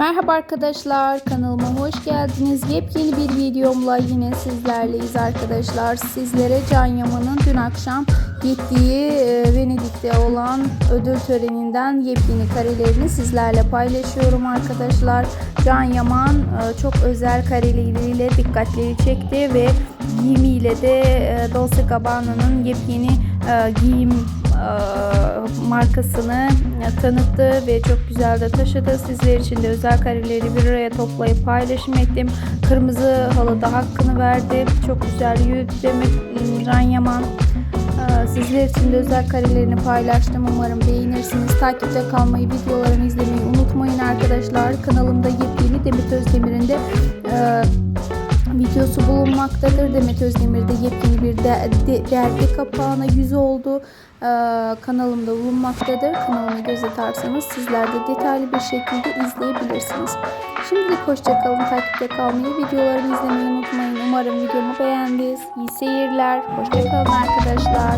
Merhaba arkadaşlar kanalıma hoş geldiniz. Yepyeni bir videomla yine sizlerleyiz arkadaşlar. Sizlere Can Yaman'ın dün akşam gittiği e, Venedik'te olan ödül töreninden yepyeni karelerini sizlerle paylaşıyorum arkadaşlar. Can Yaman e, çok özel kareleriyle dikkatleri çekti ve giyimiyle de e, Dolce Gabbana'nın yepyeni giyim markasını e, tanıttı ve çok güzel de taşıdı. Sizler için de özel kareleri bir araya toplayıp paylaşım ettim. Kırmızı halıda hakkını verdi. Çok güzel yürüdü Can Yaman. E, Sizler için de özel karelerini paylaştım. Umarım beğenirsiniz. Takipte kalmayı, videolarımı izlemeyi unutmayın arkadaşlar. Kanalımda yepyeni Demet Özdemir'in de e, videosu bulunmaktadır. Demet Özdemir'de yepyeni bir de, de- dergi kapağına yüz oldu. Ee, kanalımda bulunmaktadır. Kanalımı göz atarsanız sizler de detaylı bir şekilde izleyebilirsiniz. Şimdilik hoşçakalın. Takipte kalmayı, videolarımı izlemeyi unutmayın. Umarım videomu beğendiniz. İyi seyirler. Hoşçakalın arkadaşlar.